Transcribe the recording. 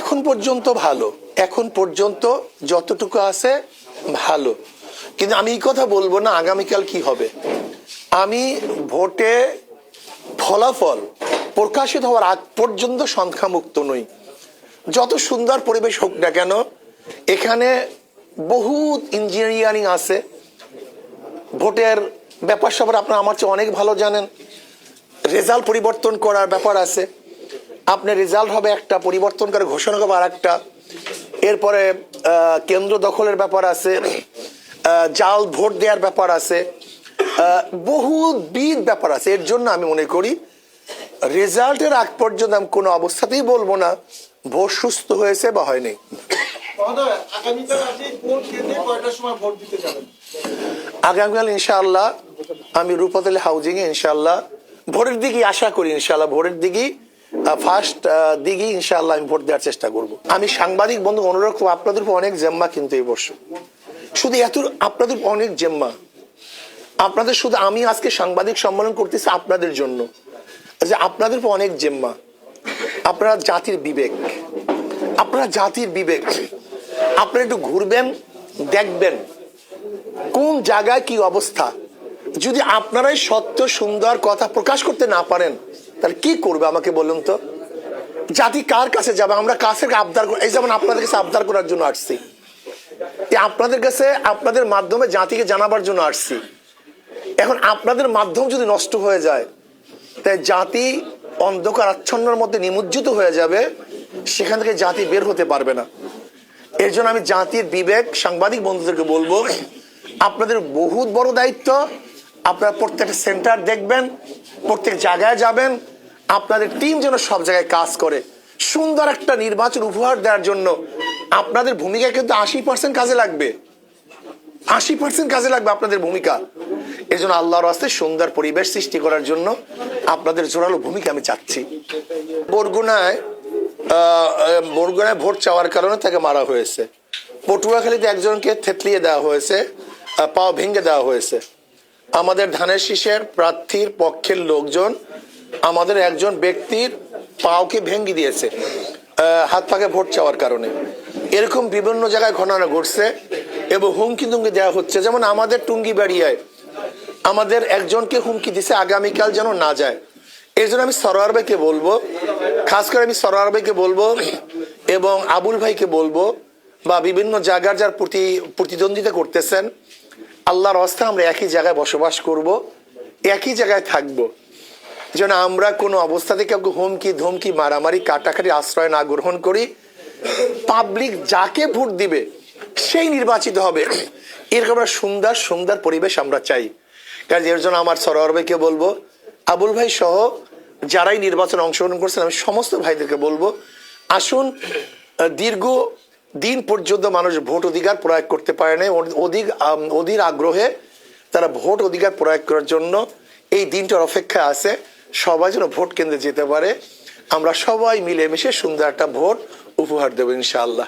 এখন পর্যন্ত ভালো। এখন পর্যন্ত যতটুকু আছে, ভালো। কিন্তু আমি এই কথা বলব না, আগামীকাল কি হবে। আমি ভোটে ফলাফল প্রকাশিত হওয়ার আগ পর্যন্ত সংখ্যামুক্ত নই। যত সুন্দর পরিবেশ হোক না কেন, এখানে বহুত ইঞ্জিনিয়ারিং আছে। ভোটের ব্যাপার স্যাপার আপনারা আমার চেয়ে অনেক ভালো জানেন। রেজাল্ট পরিবর্তন করার ব্যাপার আছে। আপনার রেজাল্ট হবে একটা পরিবর্তন করে ঘোষণা হবে আর একটা এরপরে কেন্দ্র দখলের ব্যাপার আছে জাল ভোট দেওয়ার ব্যাপার আছে বহু বিদ ব্যাপার আছে। এর জন্য আমি মনে করি রেজাল্টের আগ পর্যন্ত আমি কোনো অবস্থাতেই বলব না ভোট সুস্থ হয়েছে বা হয়নি। আগামীকাল ইনশাআল্লাহ আমি রূপতলি হাউজিং এ ইনশাআল্লাহ ভোরের দিকে আশা করি ইনশাআল্লাহ ভোরের দিকে ফার্স্ট দিকে ইনশাআল্লাহ আমি ভোট দেওয়ার চেষ্টা করব। আমি সাংবাদিক বন্ধু অনুরোধ করব আপনাদের অনেক জেম্মা কিন্তু এই বর্ষ। শুধু এত, আপনাদের অনেক জেম্মা। আপনাদের শুধু আমি আজকে সাংবাদিক সম্মেলন করতেছি আপনাদের জন্য। যে আপনাদের অনেক জেম্মা। আপনারা জাতির বিবেক। আপনারা জাতির বিবেক। আপনারা একটু ঘুরবেন, দেখবেন কোন জায়গায় কি অবস্থা। যদি আপনারাই সত্য, সুন্দর কথা প্রকাশ করতে না পারেন তাহলে কি করবে আমাকে বলুন তো? জাতি কার কাছে যাবে? আমরা কাছে আবদার এই যেমন আপনাদের কাছে আবদার করার জন্য আসছি। আপনাদের কাছে আপনাদের মাধ্যমে জাতিকে জানাবার জন্য আসছি। এখন আপনাদের মাধ্যম যদি নষ্ট হয়ে যায়, তাই জাতি অন্ধকার আচ্ছন্নের মধ্যে নিমজ্জিত হয়ে যাবে, সেখান থেকে জাতি বের হতে পারবে না। এর জন্য আমি জাতির বিবেক, সাংবাদিক বন্ধুদেরকে বলব, আপনাদের বহুত বড় দায়িত্ব। আপনারা প্রত্যেকটা সেন্টার দেখবেন প্রত্যেক জায়গায় যাবেন, আপনাদের টিম যেন সব জায়গায় কাজ করে। সুন্দর একটা নির্বাচন উপহার দেওয়ার জন্য আপনাদের ভূমিকা কিন্তু আশি পার্সেন্ট কাজে লাগবে। আশি পার্সেন্ট কাজে লাগবে আপনাদের ভূমিকা। এই জন্য আল্লাহর আস্তে সুন্দর পরিবেশ সৃষ্টি করার জন্য আপনাদের জোরালো ভূমিকা আমি চাচ্ছি। বরগুনায় বরগুনায় ভোট চাওয়ার কারণে তাকে মারা হয়েছে। পটুয়াখালীতে একজনকে থেতলিয়ে দেওয়া হয়েছে পাও ভেঙে দেওয়া হয়েছে। আমাদের ধানের শীষের প্রার্থীর পক্ষের লোকজন আমাদের একজন ব্যক্তির পাওকে ভেঙে দিয়েছে হাত পাকে ভোট চাওয়ার কারণে। এরকম বিভিন্ন জায়গায় ঘটনা ঘটছে এবং হুমকি তুমকি দেওয়া হচ্ছে। যেমন আমাদের টুঙ্গি বাড়িয়ায় আমাদের একজনকে হুমকি দিছে, আগামীকাল যেন না যায়। এই জন্য আমি সরোয়ার ভাইকে বলব, খাস করে আমি সরোয়ার ভাইকে বলব এবং আবুল ভাইকে বলব বা বিভিন্ন জায়গার যার প্রতি প্রতিদ্বন্দ্বিতা করতেছেন আল্লাহর অস্তে আমরা একই জায়গায় বসবাস করব, একই জায়গায় থাকব। যেন আমরা কোনো অবস্থাতে কাউকে হুমকি, ধমকি, মারামারি, কাটাকাটি, আশ্রয় না গ্রহণ করি। পাবলিক যাকে ভোট দিবে, সেই নির্বাচিত হবে। এরকম একটা সুন্দর সুন্দর পরিবেশ আমরা চাই। কারণ এর জন্য আমার সরোয়ার ভাইকে বলব, আবুল ভাই সহ যারাই নির্বাচনে অংশগ্রহণ করছেন, আমি সমস্ত ভাইদেরকে বলব, আসুন দীর্ঘ দিন পর্যন্ত মানুষ ভোট অধিকার প্রয়োগ করতে পারে না অধিক অধীর আগ্রহে তারা ভোট অধিকার প্রয়োগ করার জন্য এই দিনটার অপেক্ষা আছে। সবাই যেন ভোট কেন্দ্রে যেতে পারে। আমরা সবাই মিলেমিশে সুন্দর একটা ভোট উপহার দেবো ইনশাআল্লাহ।